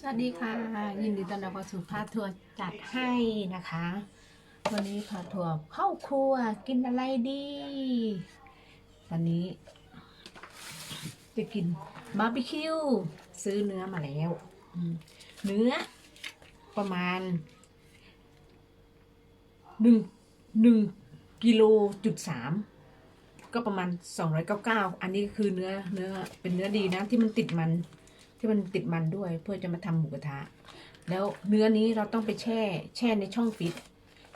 สวัสดีค่ะ ยินดีต้อนรับเข้าสู่พาทัวร์จัดให้นะคะ วันนี้พาทัวร์เข้าครัวกินอะไรดีวันนี้ จะกินบาร์บีคิวซื้อเนื้อมาแล้วเนื้อประมาณหนึ่งหนึ่งกิโลจุดสามก็ประมาณสองร้อยเก้าเก้าอันนี้คือเนื้อเนื้อเป็นเนื้อดีนะที่มันติดมัน ที่มันติดมันด้วยเพื่อจะมาทำหมูกระทะ แล้วเนื้อนี้เราต้องไปแช่ แช่ในช่องฟิต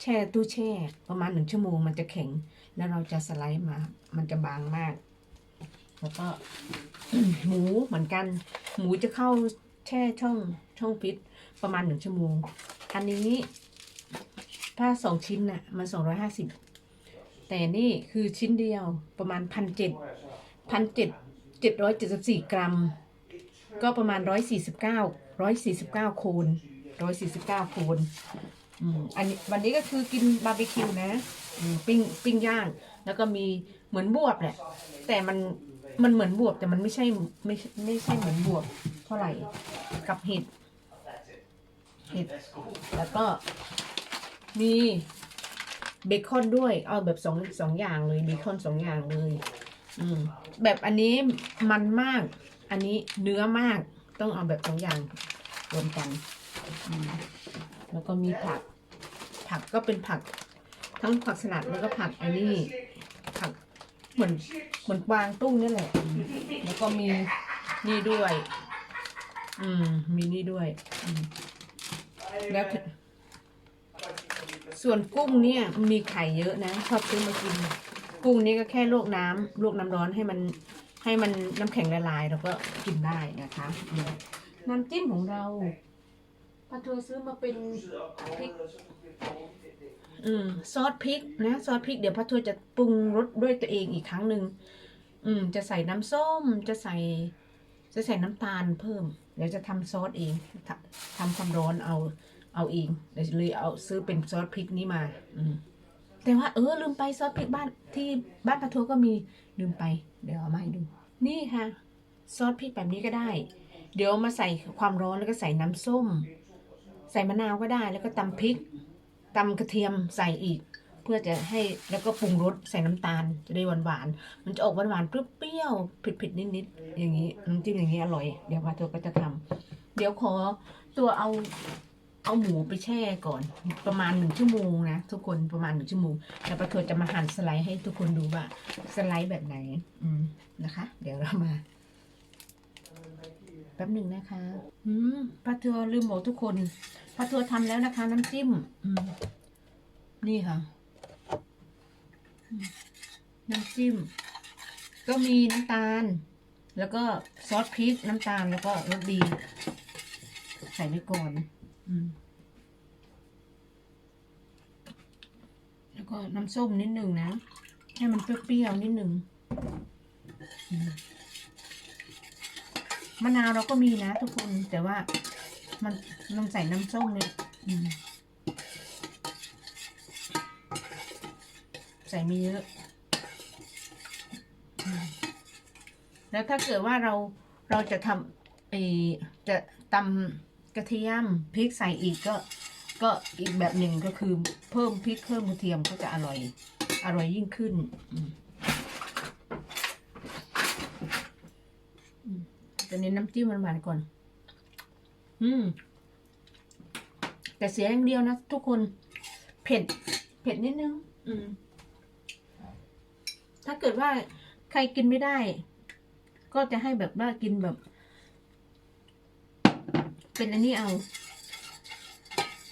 แช่ตู้แช่ประมาณหนึ่งชั่วโมงมันจะแข็ง แล้วเราจะสไลด์มา มันจะบางมาก แล้วก็หมูเหมือนกัน หมูจะเข้าแช่ช่องช่องฟิตประมาณหนึ่งชั่วโมง อันนี้ถ้าสองชิ้นน่ะมันสองร้อยห้าสิบแต่นี่คือชิ้นเดียวประมาณพันเจ็ดพันเจ็ดเจ็ดร้อยเจ็ดสิบสี่กรัม ก็ประมาณร้อยสี่สิบเก้าร้อยสี่สิบเก้าโคนร้อยสี่สิบเก้าคนอืมอันนี้วันนี้ก็คือกินบาร์บีคิวนะปิ้งปิ้งย่าง แล้วก็มีเหมือนบวบแหละ แต่มันมันเหมือนบวบแต่มันไม่ใช่ไม่ไม่ใช่เหมือนบวบเท่าไหร่กับเห็ดเห็ดแล้วก็มีเบคอนด้วย เอาแบบสองสองอย่างเลยเบคอนสองอย่างเลย อืมแบบอันนี้มันมาก อันนี้เนื้อมากต้องเอาแบบสองอย่างรวมกัน แล้วก็มีผัก ผักก็เป็นผัก ทั้งผักสลัดแล้วก็ผักอันนี้ผักเหมือนเหมือนกวางตุ้งนี่แหละ แล้วก็มีนี่ด้วย อืม มีนี่ด้วย แล้วส่วนกุ้งเนี่ยมีไข่เยอะนะชอบซื้อมากิน กุ้งนี้ก็แค่ลวกน้ำลวกน้ำร้อนให้มัน ให้มันน้ำแข็งละลายเราก็กินได้นะคะน้ำจิ้มของเราปลาทัวซื้อมาเป็นพริกอืมซอสพริกนะซอสพริกเดี๋ยวพระทัวจะปรุงรสด้วยตัวเองอีกครั้งหนึ่งอืม จะใส่น้ำส้มจะใส่ จะใส่น้ำตาลเพิ่ม เดี๋ยวจะทำซอสเองทำทำความร้อนเอาเอาเองเดี๋ยวเลยเอาซื้อเป็นซอสพริกนี้มา อืม แต่ว่าเออลืมไปซอสพริกบ้านที่บ้านปลาทัวก็มีลืมไป เดี๋ยวเอามาให้ดู นี่ค่ะ ซอสพริกแบบนี้ก็ได้ เดี๋ยวมาใส่ความร้อนแล้วก็ใส่น้ำส้ม ใส่มะนาวก็ได้แล้วก็ตำพริกตำกระเทียมใส่อีก เพื่อจะให้แล้วก็ปรุงรสใส่น้ำตาลจะได้หวานหวานมันจะออกหวานหวานเปรี้ยวๆเผ็ดๆนิดๆอย่างนี้น้ำจิ้มอย่างนี้อร่อย เดี๋ยวพาตัวก็จะทำเดี๋ยวขอตัวเอา เอาหมูไปแช่ก่อน ประมาณหนึ่งชั่วโมงนะทุกคนประมาณหนึ่งชั่วโมงแล้วปะทัวจะมาหั่นสไลด์ให้ทุกคนดูว่าสไลด์แบบไหน อืมนะคะ เดี๋ยวเรามาแป๊บหนึ่งนะคะ อืมปะทัวลืมบอกทุกคนปะทัวทำแล้วนะคะ น้ำจิ้ม อืมนี่ค่ะ น้ำจิ้ม ก็มีน้ำตาล แล้วก็ซอสพริกน้ำตาลแล้วก็รสดี ใส่ไปก่อน แล้วก็น้ำส้มนิดหนึ่งนะ ให้มันเปรี้ยวๆนิดหนึ่งอืมมะนาวเราก็มีนะทุกคน แต่ว่ามันมันใส่น้ำส้มเนี่ยอืมใส่ไม่เยอะอืมแล้วถ้าเกิดว่าเราเราจะทำเออจะตำ กระเทียมพริกใส่อีกก็ก็อีกแบบหนึ่งก็คือเพิ่มพริกเพิ่มกระเทียมก็จะอร่อย อร่อยยิ่งขึ้นอืมอืมจะเน้นน้ำจิ้มหวานก่อน อืม แต่เสียอย่างเดียวนะทุกคนเผ็ด เผ็ดนิดนึง อืม ถ้าเกิดว่าใครกินไม่ได้ ก็จะให้แบบว่ากินแบบ เป็นอันนี้เอา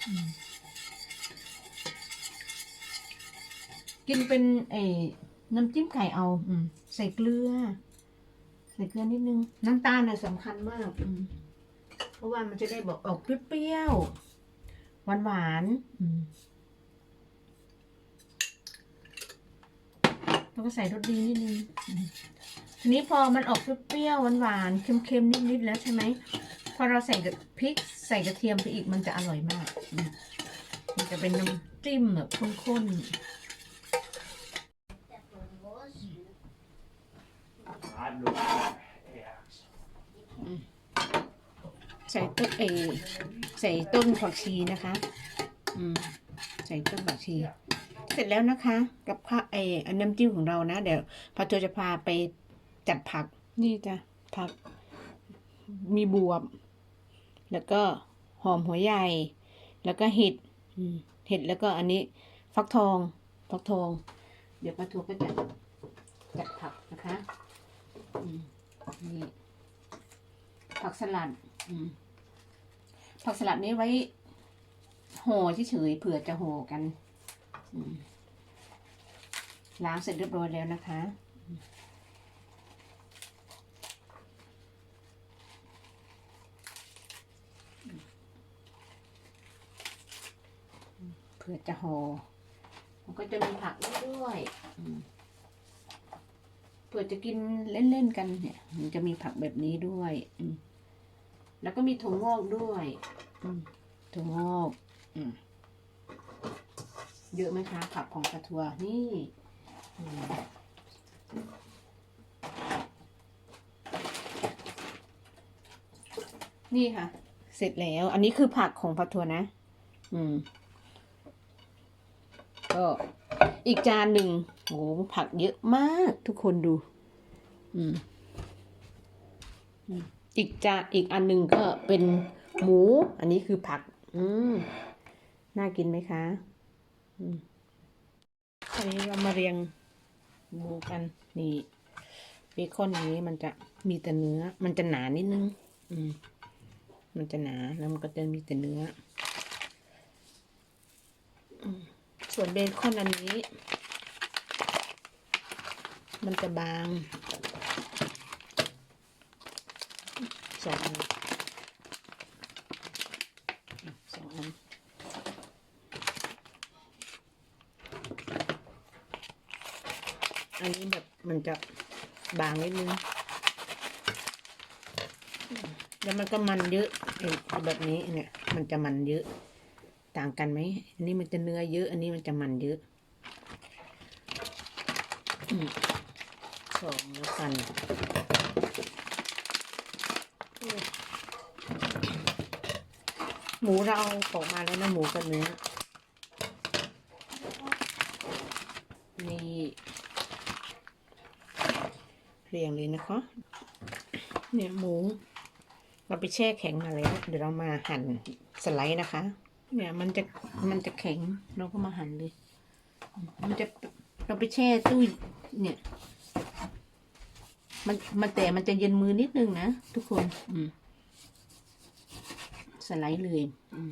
อกินเป็นไอ้น้ำจิ้มไก่เอาอืใส่เกลือ ใส่เกลือนิดนึง น้ำตาลน่ะสำคัญมากอืเพราะว่ามันจะได้บอกออกเปรี้ยวหวานๆอืมแล้วก็ใส่รสดีนิดนึงทีนี้พอมันออกเปรี้ยวๆหวานเค็มๆนิดๆแล้วใช่ไหม พอเราใส่กับพริกใส่กระเทียมไปอีกมันจะอร่อยมากอืมมันจะเป็นน้ำจิ้มแบบข้น I'm looking at Ajax. ใส่ต้นเออใส่ต้นผักชีนะคะอืมใส่ต้นผักชีเสร็จแล้วนะคะ กับข้าวเอออันน้ำจิ้มของเรานะ เดี๋ยวพาตัวจะพาไปจัดผักนี่จ้ะผักมีบวบ แล้วก็หอมหัวใหญ่ แล้วก็เห็ดเห็ดแล้วก็อันนี้ฟักทองฟักทอง เดี๋ยวปลาทูก็จะจัดผักนะคะนี่ผักสลัดผักสลัดนี้ไว้ห่อเฉยๆเผื่อจะห่อกันล้างเสร็จเรียบร้อยแล้วนะคะื่อจะห่อมันก็จะมีผักด้วยเผื่อจะกินเล่นๆกันเนี่ย มันจะมีผักแบบนี้ด้วยแล้วก็มีถั่วงอกด้วยถั่วงอกอเยอะไหมคะผักของกระทัวนี่นี่ค่ะ เสร็จแล้ว อันนี้คือผักของปลาทัวนะ อืม ก็อีกจานหนึ่งโอ้ผักเยอะมากทุกคนดู อืมอีกจานอีกอันหนึ่งก็เป็นหมู อันนี้คือผัก อืมน่ากินไหมคะ อืมอันนี้เรามาเรียงหมูกันนี่เบคอนอย่างนี้มันจะมีแต่เนื้อ มันจะหนานิดนึง อืม มันจะหนาแล้วมันก็จะมีแต่เนื้อ ส่วนเบคอนอันนี้ มันจะบางสองอันสองอันอันนี้แบบมันจะบางนิดนึง แล้วมันก็มันเยอะแบบนี้เนี่ย มันจะมันเยอะ ต่างกันไหมอันนี้มันจะเนื้อเยอะ อันนี้มันจะมันเยอะสองแล้วกันหมูเราออกมาแล้วนะหมูกับเนื้อ นี่เรียงเลยนะคะ เนี่ยหมู เราไปแช่แข็งมาแล้ว เดี๋ยวเรามาหั่นสไลด์นะคะ เนี่ยมันจะมันจะแข็งเราก็มาหั่นเลย มันจะเราไปแช่ตู้เนี่ย มันมันแต่มันจะเย็นมือนิดนึงนะทุกคน อืมสไลด์เลยอืม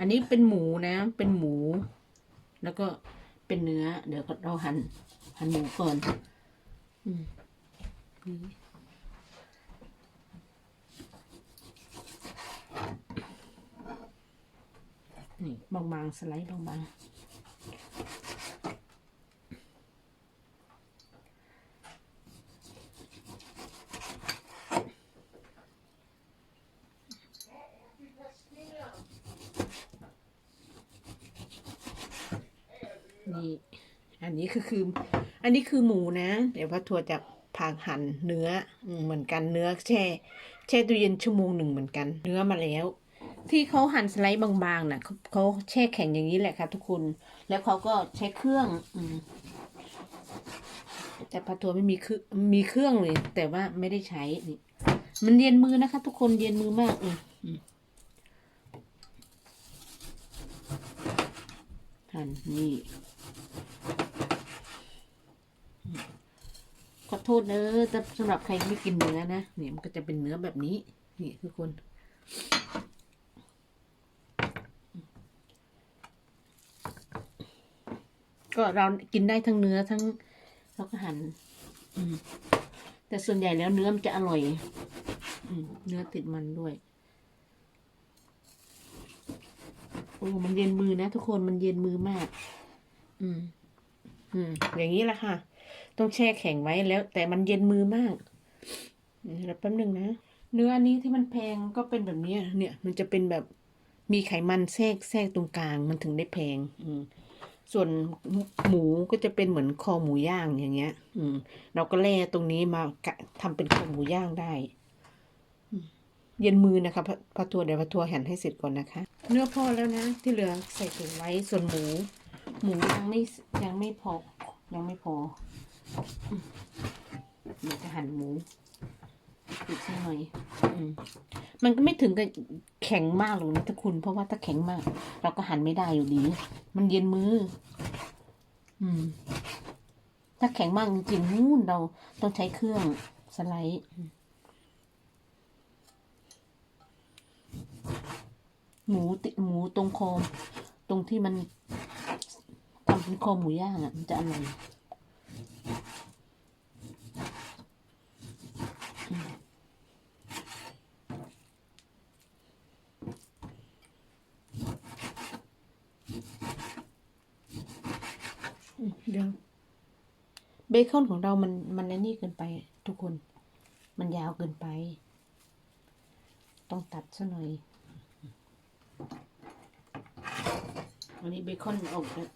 อันนี้เป็นหมูนะ เป็นหมู แล้วก็เป็นเนื้อ เดี๋ยวเราหัน่นหั่นหมูก่อน อืมนี่ นี่บางๆสไลด์บางๆนี่อันนี้คือคือ อันนี้คือหมูนะ เดี๋ยวพ่อทัวจะพาหั่นเนื้อเหมือนกันเนื้อแช่ แช่ตู้เย็นชั่วโมงหนึ่งเหมือนกัน เนื้อมาแล้ว ที่เขาหั่นสไลด์บางๆน่ะเขาเขาแช่แข็งอย่างนี้แหละค่ะทุกคน แล้วเขาก็ใช้เครื่องอืแต่พาทัวไม่มีคือมีเครื่องเลย แต่ว่าไม่ได้ใช้นี่มันเย็นมือนะคะ ทุกคนเย็นมือมากเลยอืมหั่นนี่ขอโทษเนอะแต่สำหรับใครไม่กินเนื้อนะเนี่ยมันก็จะเป็นเนื้อแบบนี้ นี่ทุกคน ก็เรากินได้ทั้งเนื้อทั้งแล้วก็หั่นแต่ส่วนใหญ่แล้วเนื้อมันจะอร่อยอเนื้อติดมันด้วยโอ้มันเย็นมือนะทุกคนมันเย็นมือมาก อืม อืม อย่างนี้แหละค่ะ ต้องแช่แข็งไว้แล้ว แต่มันเย็นมือมากเดี๋ยวแป๊บนึงนะเนื้ออันนี้ที่มันแพงก็เป็นแบบนี้เนี่ย มันจะเป็นแบบมีไขมันแทรกแทรกตรงกลางมันถึงได้แพง อืม ส่วนหมูก็จะเป็นเหมือนคอหมูย่างอย่างเงี้ย อืม เราก็แล่ตรงนี้มากะทำเป็นคอหมูย่างได้เย็นมือนะคะพะพะทัวเดี๋ยวพระทัวหั่นให้เสร็จก่อนนะคะ เนื้อพอแล้วนะ ที่เหลือใส่ถุงไว้ส่วนหมู หมูยังไม่ยังไม่พอยังไม่พอเดี๋ยวจะหั่นหมู อีกสักหน่อยอมมันก็ไม่ถึงกับแข็งมากหรอกนะทุกคุณเพราะว่าถ้าแข็งมาก เราก็หั่นไม่ได้อยู่ดี มันเย็นมือ อืม ถ้าแข็งมากจริงๆนู่นเราต้องใช้เครื่องสไลด์หมูติหมูตรงคอมตรงที่มันทำเป็นคอหมูย่างอะมันจะอร่อยอืมอืม เดี๋ยวเบคอนของเรามันมันไอ้นี่เกินไป ทุกคน มันยาวเกินไป ต้องตัดซะหน่อย อันนี้เบคอนออกแล้ว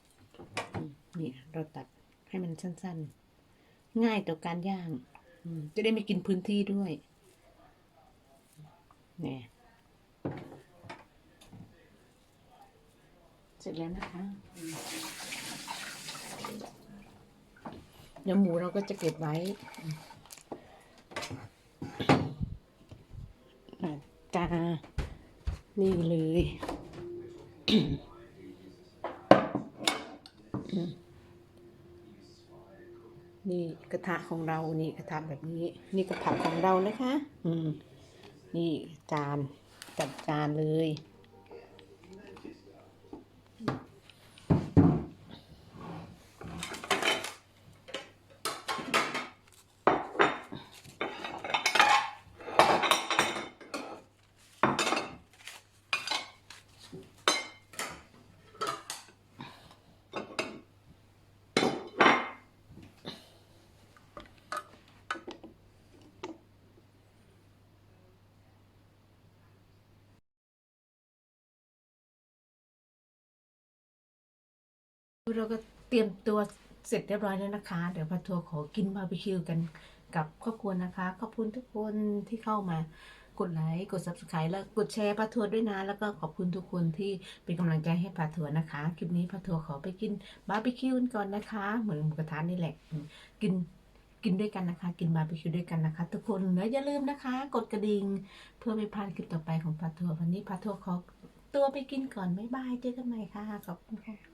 นี่เราตัดให้มันสั้นๆ ง่ายต่อการย่าง จะได้ไม่กินพื้นที่ด้วยเนี่ยเสร็จแล้วนะคะ อืมเดี๋ยวหมูเราก็จะเก็บไว้จ้านี่เลยนี่กระทะของเรา นี่กระทะแบบนี้ นี่กระผักของเรานะคะ อืม นี่จานจัดจานเลย เราก็เตรียมตัวเสร็จเรียบร้อยแล้วนะคะ เดี๋ยวพาทัวร์ขอกินบาร์บีคิวกันกับครอบครัวนะคะ ขอบคุณทุกคนที่เข้ามากดไลค์กด subscribe แล้วกดแชร์พาทัวร์ด้วยนะ แล้วก็ขอบคุณทุกคนที่เป็นกำลังใจให้พาทัวร์นะคะ คลิปนี้พาทัวร์ขอไปกินบาร์บีคิวกันก่อนนะคะ เหมือนหมูกระทะนี่แหละ กินกินด้วยกันนะคะ กินบาร์บีคิวด้วยกันนะคะ ทุกคนแล้วอย่าลืมนะคะ กดกระดิ่งเพื่อไม่พลาดคลิปต่อไปของพาทัวร์วันนี้พาทัวร์ขอตัวไปกินก่อนบ๊ายบายเจอกันใหม่ค่ะขอบคุณค่ะ